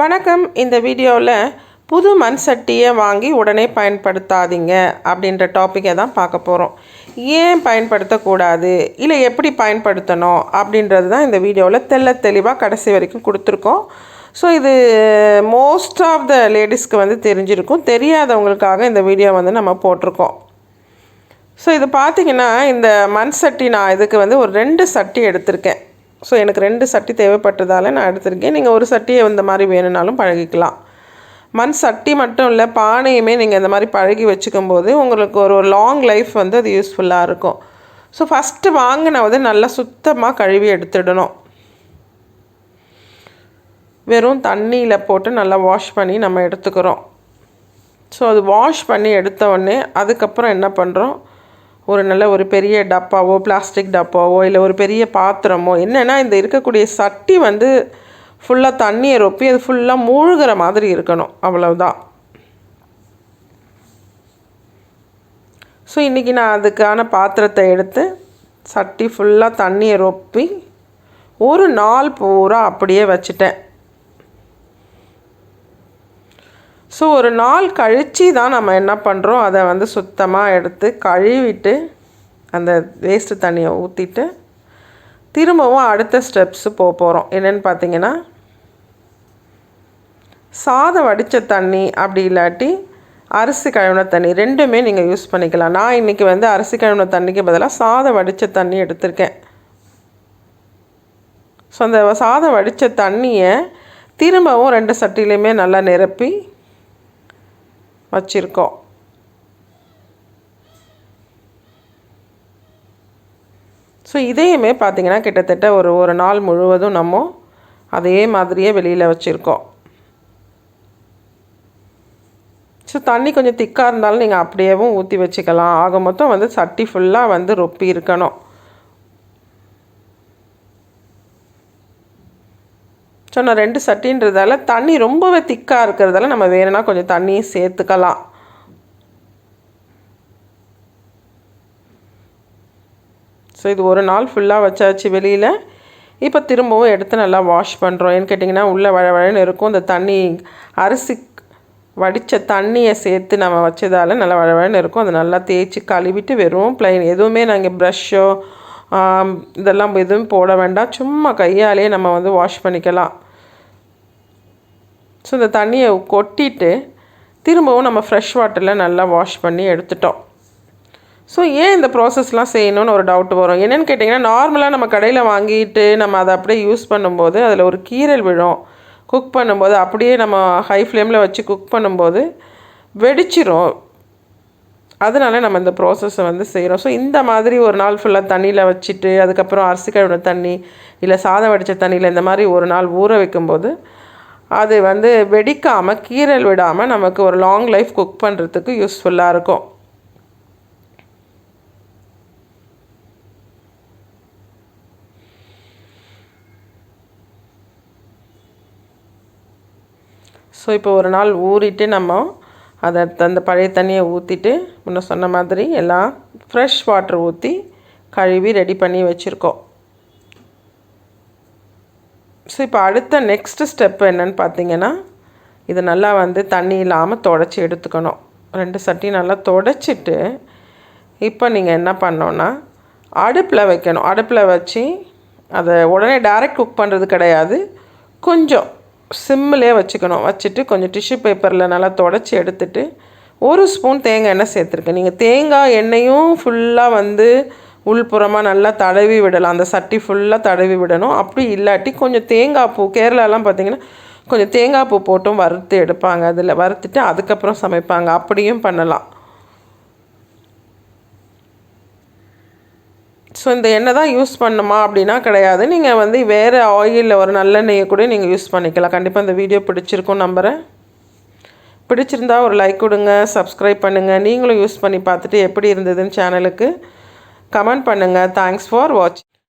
வணக்கம். இந்த வீடியோவில் புது மண் சட்டியை வாங்கி உடனே பயன்படுத்தாதீங்க அப்படின்ற டாப்பிக்கை தான் பார்க்க போகிறோம் ஏன் பயன்படுத்தக்கூடாது? இல்லை எப்படி பயன்படுத்தணும் அப்படின்றது தான் இந்த வீடியோவில் தெள்ள தெளிவாக கடைசி வரைக்கும் கொடுத்துருக்கோம். ஸோ இது மோஸ்ட் ஆஃப் த லேடிஸ்க்கு வந்து தெரிஞ்சிருக்கும். தெரியாதவங்களுக்காக இந்த வீடியோ வந்து நம்ம போட்டிருக்கோம். ஸோ இது பார்த்தீங்கன்னா இந்த மண் சட்டி நான் இதுக்கு வந்து ஒரு ரெண்டு சட்டி எடுத்திருக்கேன். ஸோ எனக்கு ரெண்டு சட்டி தேவைப்பட்டதால் நான் எடுத்திருக்கேன். நீங்கள் ஒரு சட்டியை இந்த மாதிரி வேணும்னாலும் பழகிக்கலாம். மண் சட்டி மட்டும் இல்லை பானையுமே நீங்கள் இந்த மாதிரி பழகி வச்சுக்கும் போது உங்களுக்கு ஒரு லாங் லைஃப் வந்து அது யூஸ்ஃபுல்லாக இருக்கும். ஸோ ஃபஸ்ட்டு வாங்கினது நல்லா சுத்தமாக கழுவி எடுத்துடணும். வெறும் தண்ணியில் போட்டு நல்லா வாஷ் பண்ணி நம்ம எடுத்துக்கிறோம். ஸோ அது வாஷ் பண்ணி எடுத்த உடனே அதுக்கப்புறம் என்ன பண்ணுறோம் ஒரு நல்ல ஒரு பெரிய டப்பாவோ பிளாஸ்டிக் டப்பாவோ இல்லை ஒரு பெரிய பாத்திரமோ என்னென்னா இந்த இருக்கக்கூடிய சட்டி வந்து ஃபுல்லாக தண்ணியை ரொப்பி அது ஃபுல்லாக மூழ்கிற மாதிரி இருக்கணும். அவ்வளவுதான். ஸோ இன்றைக்கி நான் அதுக்கான பாத்திரத்தை எடுத்து சட்டி ஃபுல்லாக தண்ணியை ரொப்பி ஒரு நாள் பூரா அப்படியே வச்சுட்டேன். ஸோ ஒரு நாள் கழித்து தான் நம்ம என்ன பண்ணுறோம் அதை வந்து சுத்தமாக எடுத்து கழுவிட்டு அந்த வேஸ்ட்டு தண்ணியை ஊற்றிட்டு திரும்பவும் அடுத்த ஸ்டெப்ஸு போக போகிறோம் என்னென்னு பார்த்தீங்கன்னா சாதம் வடித்த தண்ணி அப்படி இல்லாட்டி அரிசி கழுவின தண்ணி ரெண்டுமே நீங்கள் யூஸ் பண்ணிக்கலாம். நான் இன்றைக்கி வந்து அரிசி கழுவின தண்ணிக்கு பதிலாக சாதம் வடித்த தண்ணி எடுத்திருக்கேன். ஸோ அந்த சாதம் வடித்த தண்ணியை திரும்பவும் ரெண்டு சட்டிலையுமே நல்லா நிரப்பி வச்சுருக்கோம். ஸோ இதையுமே பார்த்திங்கன்னா கிட்டத்தட்ட ஒரு ஒரு நாள் முழுவதும் நம்ம அதே மாதிரியே வெளியில் வச்சுருக்கோம். ஸோ தண்ணி கொஞ்சம் திக்காக இருந்தாலும் நீங்கள் அப்படியேவும் ஊற்றி வச்சுக்கலாம். ஆக மொத்தம் வந்து சட்டி ஃபுல்லாக வந்து ரொப்பி இருக்கணும். ஸோ நான் ரெண்டு சட்டின்றதால தண்ணி ரொம்பவே திக்காக இருக்கிறதால நம்ம வேணும்னா கொஞ்சம் தண்ணியும் சேர்த்துக்கலாம். ஸோ இது ஒரு நாள் ஃபுல்லாக வச்சாச்சு வெளியில். இப்போ திரும்பவும் எடுத்து நல்லா வாஷ் பண்ணுறோம் ஏன்னு கேட்டிங்கன்னா உள்ளே வழவழன்னு இருக்கும். இந்த தண்ணி அரிசி வடித்த தண்ணியை சேர்த்து நம்ம வச்சதால் நல்லா வழவழன்னு இருக்கும். அதை நல்லா தேய்ச்சி கழுவிட்டு வெறும் ப்ளைன் எதுவுமே நாங்கள் ப்ரஷ்ஷோ இதெல்லாம் எதுவும் போட வேண்டாம். சும்மா கையாலே நம்ம வந்து வாஷ் பண்ணிக்கலாம். ஸோ இந்த தண்ணியை கொட்டிட்டு திரும்பவும் நம்ம ஃப்ரெஷ் வாட்டரில் நல்லா வாஷ் பண்ணி எடுத்துட்டோம். ஸோ ஏன் இந்த ப்ராசஸ்லாம் செய்யணும்னு ஒரு டவுட் வரும்? என்னென்னு கேட்டிங்கன்னா நார்மலாக நம்ம கடையில் வாங்கிட்டு நம்ம அதை அப்படியே யூஸ் பண்ணும்போது அதில் ஒரு கீரல் விழும். குக் பண்ணும்போது அப்படியே நம்ம ஹை ஃப்ளேமில் வச்சு குக் பண்ணும்போது வெடிச்சிரும். அதனால நம்ம இந்த ப்ராசஸை வந்து செய்கிறோம் ஸோ இந்த மாதிரி ஒரு நாள் ஃபுல்லாக தண்ணியில் வச்சுட்டு அதுக்கப்புறம் அரிசி கழுவின தண்ணி இல்லை சாதம் வடித்த தண்ணியில் இந்த மாதிரி ஒரு நாள் ஊற வைக்கும்போது அது வந்து வெடிக்காமல் கீரல் விடாமல் நமக்கு ஒரு லாங் லைஃப் குக் பண்ணுறதுக்கு யூஸ்ஃபுல்லாக இருக்கும். ஸோ இப்போ ஒரு நாள் ஊறிட்டு நம்ம அதை அந்த பழைய தண்ணியை ஊற்றிட்டு முன்ன சொன்ன மாதிரி எல்லாம் ஃப்ரெஷ் வாட்டர் ஊற்றி கழுவி ரெடி பண்ணி வச்சுருக்கோம். ஸோ இப்போ அடுத்த நெக்ஸ்ட் ஸ்டெப் என்னன்னு பார்த்தீங்கன்னா இது நல்லா வந்து தண்ணி இல்லாமல் தொடச்சி எடுத்துக்கணும். ரெண்டு சட்டி நல்லா தொடச்சிட்டு இப்போ நீங்கள் என்ன பண்ணோன்னா அடுப்பில் வைக்கணும். அடுப்பில் வச்சு அதை உடனே டைரக்ட் குக் பண்ணுறது கிடையாது. கொஞ்சம் சிம்மிலே வச்சுக்கணும். வச்சுட்டு கொஞ்சம் டிஷ்யூ பேப்பரில் நல்லா தொடச்சி எடுத்துட்டு ஒரு ஸ்பூன் தேங்காய் எண்ணெய் சேர்த்துருக்கேன். நீங்கள் தேங்காய் எண்ணெயும் ஃபுல்லாக வந்து உள்புறமாக நல்லா தடவி விடலாம். அந்த சட்டி ஃபுல்லாக தடவி விடணும். அப்படி இல்லாட்டி கொஞ்சம் தேங்காய் பூ கேரளாலாம் பார்த்திங்கன்னா கொஞ்சம் தேங்காய் பூ போட்டும் வறுத்து எடுப்பாங்க. அதில் வறுத்துட்டு அதுக்கப்புறம் சமைப்பாங்க. அப்படியும் பண்ணலாம். ஸோ இந்த எண்ணெய் தான் யூஸ் பண்ணுமா அப்படின்னா கிடையாது. நீங்கள் வந்து வேறு ஆயிலில் ஒரு நல்லெண்ணெயை கூட நீங்கள் யூஸ் பண்ணிக்கலாம். கண்டிப்பாக இந்த வீடியோ பிடிச்சிருக்கும் நம்புகிறேன் பிடிச்சிருந்தா ஒரு லைக் கொடுங்க சப்ஸ்கிரைப் பண்ணுங்கள் நீங்களும் யூஸ் பண்ணி பார்த்துட்டு எப்படி இருந்ததுன்னு சேனலுக்கு கமெண்ட் பண்ணுங்கள் தேங்க்ஸ் ஃபார் வாட்ச்